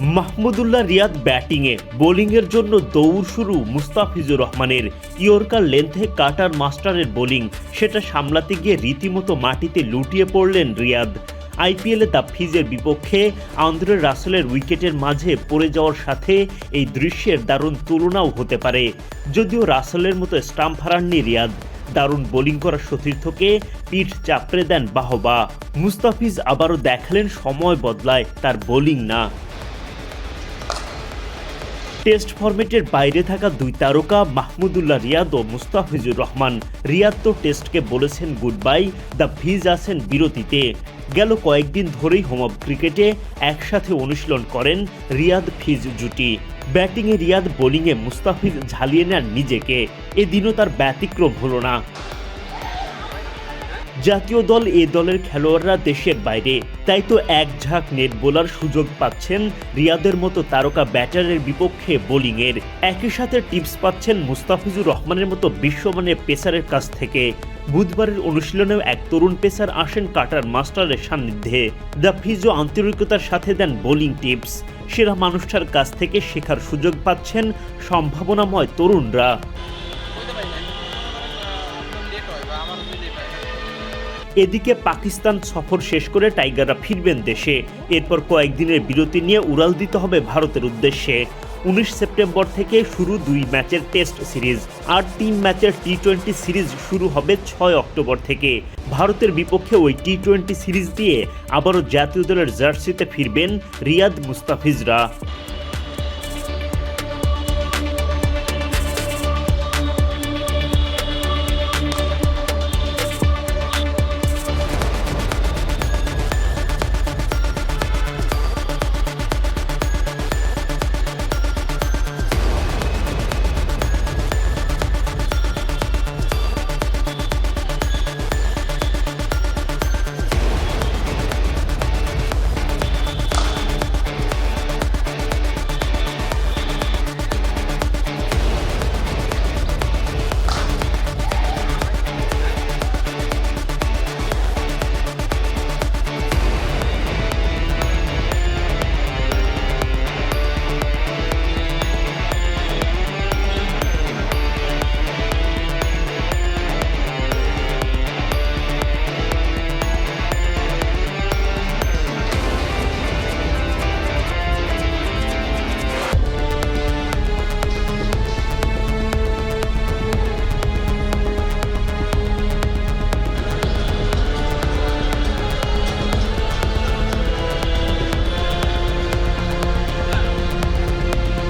মাহমুদুল্লাহ রিয়াদ ব্যাটিংয়ে, বোলিংয়ের জন্য দৌড় শুরু মুস্তাফিজুর রহমানের। ইয়র্কার লেন্থে কাটার মাস্টারের বোলিং, সেটা সামলাতে গিয়ে রীতিমতো মাটিতে লুটিয়ে পড়লেন রিয়াদ। আইপিএলে তা ফিজের বিপক্ষে, আন্দ্রে রাসেলের উইকেটের মাঝে পড়ে যাওয়ার সাথে এই দৃশ্যের দারুণ তুলনাও হতে পারে। যদিও রাসেলের মতো স্টাম্প হারাননি রিয়াদ। দারুণ বোলিং করা সতীর্থকে পিঠ চাপড়ে দেন বাহবা। মুস্তাফিজ আবারও দেখালেন সময় বদলায়, তার বোলিং না। টেস্ট ফরম্যাটের বাইরে থাকা দুই তারকা মাহমুদুল্লাহ রিয়াদ ও মুস্তাফিজুর রহমান। রিয়াদ তো টেস্টকে বলেছেন গুড বাই দ্য ভিজ আছেন বিরতিতে। গেল কয়েকদিন ধরেই হোম অফ ক্রিকেটে একসাথে অনুশীলন করেন রিয়াদ ফিজ জুটি। ব্যাটিংয়ে রিয়াদ, বোলিংয়ে মুস্তাফিজ ঝালিয়ে নেন নিজেকে। এদিনও তার ব্যতিক্রম হলো না। জাতীয় দল এ দলের খেলোয়াড়রা দেশের বাইরে। তাই তো এক ঝাঁক নেট বোলার সুযোগ পাচ্ছেন রিয়াদের মতো তারকা ব্যাটারের বিপক্ষে বোলিংয়ের। একই সাথে টিপস পাচ্ছেন মুস্তাফিজুর রহমানের মতো বিশ্বমানের পেসারের কাছ থেকে। বুধবারের অনুশীলনেও এক তরুণ পেসার আসেন কাটার মাস্টারের সান্নিধ্যে। দ্য ফিজো আন্তরিকতার সাথে দেন বোলিং টিপস। সেরা মানুষটার কাছ থেকে শেখার সুযোগ পাচ্ছেন সম্ভাবনাময় তরুণরা। এদিকে পাকিস্তান সফর শেষ করে টাইগাররা ফিরবেন দেশে। এরপর কয়েকদিনের বিরতি নিয়ে উড়াল দিতে হবে ভারতের উদ্দেশ্যে। উনিশ সেপ্টেম্বর থেকে শুরু দুই ম্যাচের টেস্ট সিরিজ। আর তিন ম্যাচের টি টোয়েন্টি সিরিজ শুরু হবে ছয় অক্টোবর থেকে। ভারতের বিপক্ষে ওই টি টোয়েন্টি সিরিজ দিয়ে আবারও জাতীয় দলের জার্সিতে ফিরবেন রিয়াদ মুস্তাফিজরা।